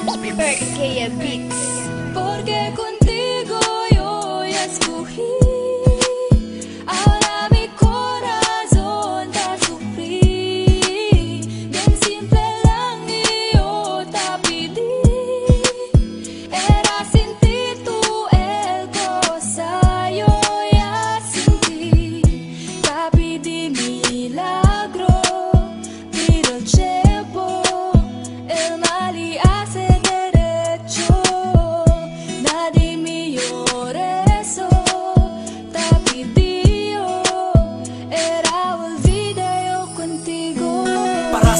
Berkaya Beats. Porque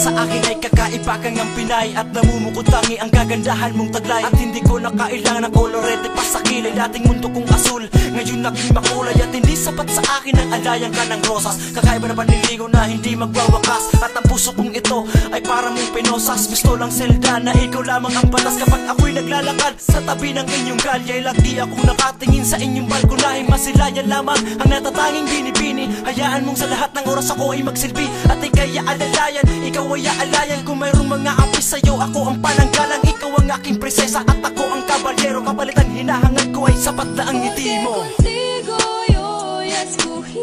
sa akin ay kakaiba kang ang Pinay At namumukod tangi ang kagandahan mong taglay. At hindi ko na kailangan ng kolorete pa sa kilay. Dating mundo kong asul, ngayon naging makulay. At hindi sapat sa akin ang alayan ka ng rosas. Kakaiba na panliligaw na hindi magwawakas. At ang puso kong ito ay para mong pinosas Gusto lang selda na ikaw lamang ang batas. Kapag ako'y naglalakad sa tabi ng inyong galyay Lagi akong nakatingin sa inyong balkonahe Masilayan lamang ang natatanging binibini. Hayaan mong sa lahat ng oras ako ay magsilbi. At ikay aalalayan, ikaw ay aalayan. Kung mayroong mga api sa'yo, ako ang pananggalang. Ikaw ang aking presesa at ako ang kabalyero. Kapalitan hinahangad ko ay sapat na ang ngiti mo. Contigo yo escogí.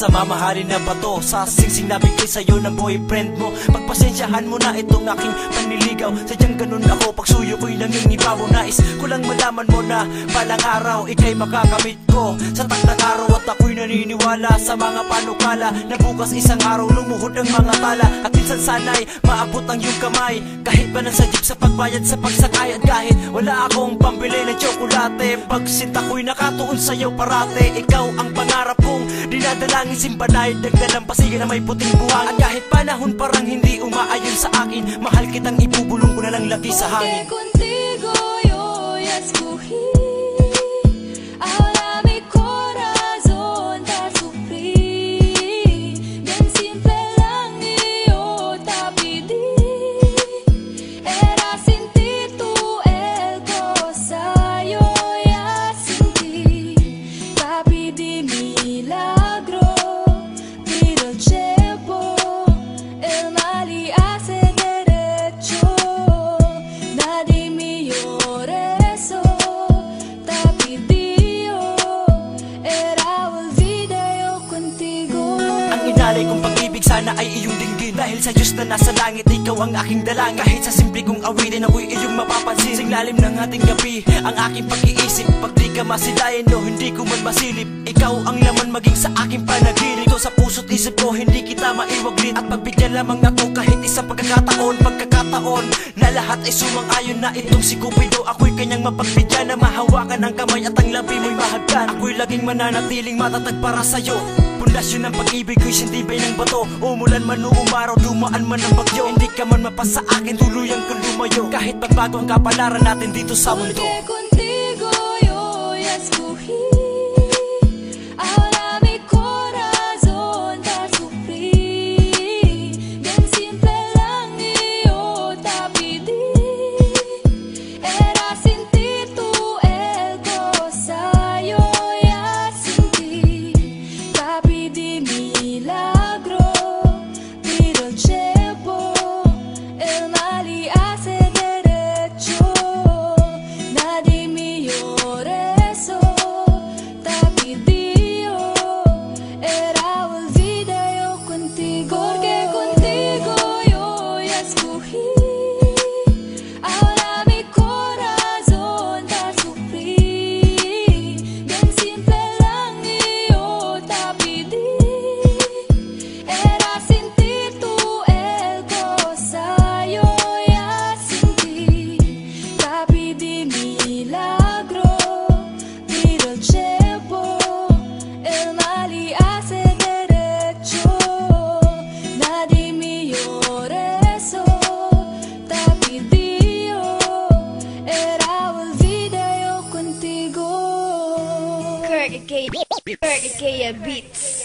Sa mamahalin na bato. Sa singsing na bigay sa'yo ng boyfriend mo. Pagpasensyahan mo na itong aking panliligaw. Sadyang ganun ako pagsuyo ko'y nangingibaw. Nais ko lang malaman mo na Palang araw ikay makakamit ko. Sa takdang araw at ako'y naniniwala Sa mga panukala Na bukas isang araw lumuhod ang mga tala. At minsan sana'y maabot ang iyong kamay. Kahit ba nasa jeep sa pagbayad sa pagsakay At kahit wala akong pambili ng tsokolate Pagsinta ko'y nakatuon sa'yo parate Ikaw ang pangarap kong dinadalangin simbanay Dagdalang pasigan na may puting buhang At kahit panahon parang hindi umaayon sa akin Mahal kitang ibubulong ko na lang lagi sa hangin Porque contigo yo escogí. Inalay kong pag-ibig sana ay iyong dinggin. Dahil sa Diyos na nasa langit, ikaw ang aking dalangin Kahit sa simple kong awitin, ako'y iyong mapapansin. Sing lalim ng ating gabi, ang aking pag-iisip. Pag di ka masilayan, no, hindi ko man masilip. Ikaw ang laman maging sa aking panaginip. Ito sa puso't isip ko, hindi kita maiwaglit At pagbigyan lamang ako kahit isang pagkakataon Pagkakataon na lahat ay sumang-ayon na itong si Cupido Ako'y kanyang mapagbigyan na mahawakan ang kamay at ang labi mo'y mahagdan Ako'y laging mananatiling matatag para sa'yo. Pundasyon ng pag-ibig ko'y sindibay ng bato. Umulan man o umaraw, dumaan man ang bagyo. Hindi ka man mapasa akin, tuluyan kong lumayo. Kahit magbago ang kapalaran natin dito sa mundo. Porque Berk aka Beats